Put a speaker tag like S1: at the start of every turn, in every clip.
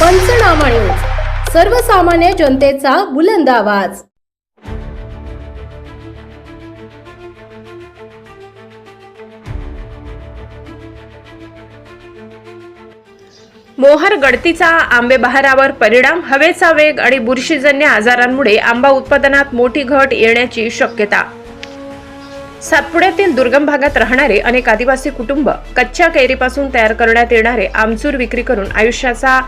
S1: पंचनामा न्यूज सर्वसामान्य जनतेचा बुलंद आवाज.
S2: मोहर गळतीचा आंबे बहारावर परिणाम हवेचा वेग आणि बुरशीजन्य आजारांमुळे आंबा उत्पादनात मोठी घट येण्याची शक्यता. सातपुड्यातील दुर्गम भागात राहणारे अनेक आदिवासी कुटुंब कच्च्या कैरीपासून तयार करण्यात येणारे आमचूर विक्री करून आयुष्याचा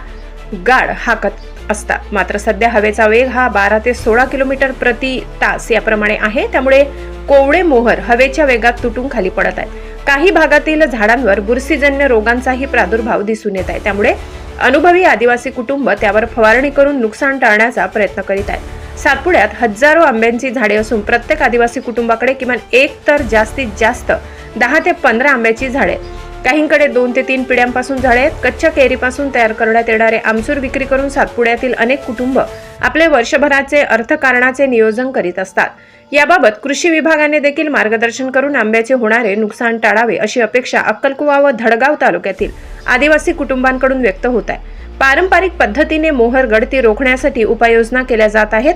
S2: गाड हाकत असतात मात्र सध्या हवेचा वेग हा बारा ते सोळा किलोमीटर प्रति तास याप्रमाणे आहे. त्यामुळे कोवळे मोहर हवेच्या वेगात तुटून खाली पडत आहेत. काही भागातील झाडांवर बुरशीजन्य रोगांचाही प्रादुर्भाव दिसून येत आहे. त्यामुळे अनुभवी आदिवासी कुटुंब त्यावर फवारणी करून नुकसान टाळण्याचा प्रयत्न करीत आहेत. सातपुड्यात हजारो आंब्यांची झाडे असून प्रत्येक आदिवासी कुटुंबाकडे किमान एक तर जास्तीत जास्त दहा ते पंधरा आंब्याची झाडे आहेत. काहींकडे दोन ते तीन पिढ्यांपासून झाडे आहेत कच्च्या केरीपासून तयार करण्यात येणारे आमसूर विक्री करून सातपुड्यातील अनेक कुटुंब आपले वर्षभराचे अर्थकारणाचे नियोजन करीत असतात. याबाबत कृषी विभागाने देखील मार्गदर्शन करून आंब्याचे होणारे नुकसान टाळावे अशी अपेक्षा अक्कलकुवा व धडगाव तालुक्यातील आदिवासी कुटुंबांकडून व्यक्त होत आहे. पारंपरिक पद्धतीने मोहर गळती रोखण्यासाठी उपाययोजना केल्या जात आहेत.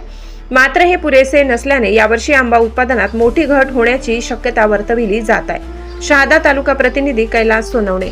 S2: मात्र हे पुरेसे नसल्याने यावर्षी आंबा उत्पादनात मोठी घट होण्याची शक्यता वर्तविली जात आहे. शहादा तालुका प्रतिनिधी कैलास सोनवणे.